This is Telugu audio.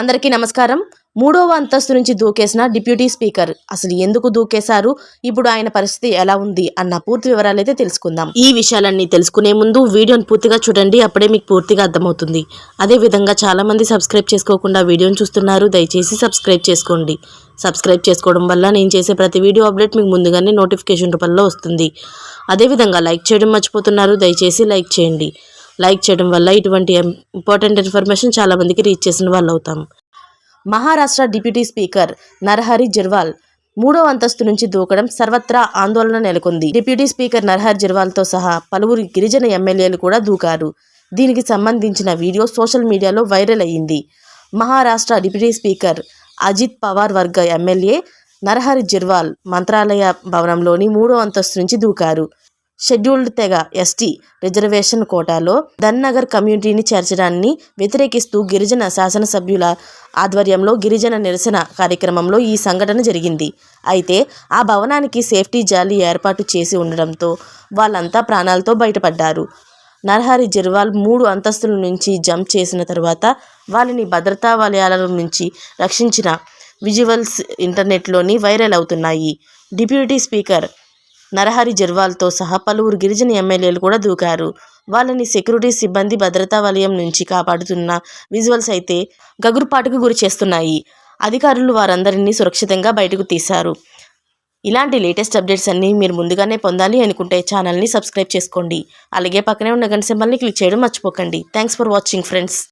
అందరికీ నమస్కారం. మూడవ అంతస్తు నుంచి దూకేసిన డిప్యూటీ స్పీకర్ అసలు ఎందుకు దూకేశారు? ఇప్పుడు ఆయన పరిస్థితి ఎలా ఉంది? అన్న పూర్తి వివరాలు అయితే తెలుసుకుందాం. ఈ విషయాలన్నీ తెలుసుకునే ముందు వీడియోని పూర్తిగా చూడండి. అప్పుడే మీకు పూర్తిగా అర్థమవుతుంది. అదే విధంగా చాలా మంది సబ్స్క్రైబ్ చేసుకోకుండా వీడియోని చూస్తున్నారు. దయచేసి సబ్స్క్రైబ్ చేసుకోండి. సబ్స్క్రైబ్ చేసుకోవడం వల్ల నేను చేసే ప్రతి వీడియో అప్డేట్ మీకు ముందుగానే నోటిఫికేషన్ రూపంలో వస్తుంది. అదేవిధంగా లైక్ చేయడం మర్చిపోతున్నారు. దయచేసి లైక్ చేయండి. లైక్ చేయడం వల్ల ఇటువంటి ఇంపార్టెంట్ ఇన్ఫర్మేషన్ చాలా మందికి రీచ్ చేసిన వాళ్ళు అవుతాం మహారాష్ట్ర డిప్యూటీ స్పీకర్ నరహరి జర్వాల్ మూడో అంతస్తు నుంచి దూకడం సర్వత్రా ఆందోళన నెలకొంది. డిప్యూటీ స్పీకర్ నరహరి జర్వాల్తో సహా పలువురు గిరిజన ఎమ్మెల్యేలు కూడా దూకారు. దీనికి సంబంధించిన వీడియో సోషల్ మీడియాలో వైరల్ అయ్యింది. మహారాష్ట్ర డిప్యూటీ స్పీకర్ అజిత్ పవార్ వర్గ ఎమ్మెల్యే నరహరి జిర్వాల్ మంత్రాలయ భవనంలోని మూడో అంతస్తు నుంచి దూకారు. షెడ్యూల్డ్ తెగ ఎస్టీ రిజర్వేషన్ కోటాలో ధన్నగర్ కమ్యూనిటీని చేర్చడాన్ని వ్యతిరేకిస్తూ గిరిజన శాసనసభ్యుల ఆధ్వర్యంలో గిరిజన నిరసన కార్యక్రమంలో ఈ సంఘటన జరిగింది. అయితే ఆ భవనానికి సేఫ్టీ జాలి ఏర్పాటు చేసి ఉండడంతో వాళ్ళంతా ప్రాణాలతో బయటపడ్డారు. నరహరి జిర్వాల్ మూడు అంతస్తుల నుంచి జంప్ చేసిన తర్వాత వాళ్ళని భద్రతా వలయాల నుంచి రక్షించిన విజువల్స్ ఇంటర్నెట్లోని వైరల్ అవుతున్నాయి. డిప్యూటీ స్పీకర్ నరహరి జర్వాల్తో సహా పలువురు గిరిజన ఎమ్మెల్యేలు కూడా దూకారు. వాళ్ళని సెక్యూరిటీ సిబ్బంది భద్రతా వలయం నుంచి కాపాడుతున్న విజువల్స్ అయితే గగురుపాటుకు గురి చేస్తున్నాయి. అధికారులు వారందరినీ సురక్షితంగా బయటకు తీశారు. ఇలాంటి లేటెస్ట్ అప్డేట్స్ అన్నీ మీరు ముందుగానే పొందాలి అనుకుంటే ఛానల్ని సబ్స్క్రైబ్ చేసుకోండి. అలాగే పక్కనే ఉన్న గంట సింబల్ని క్లిక్ చేయడం మర్చిపోకండి. Thanks for watching friends.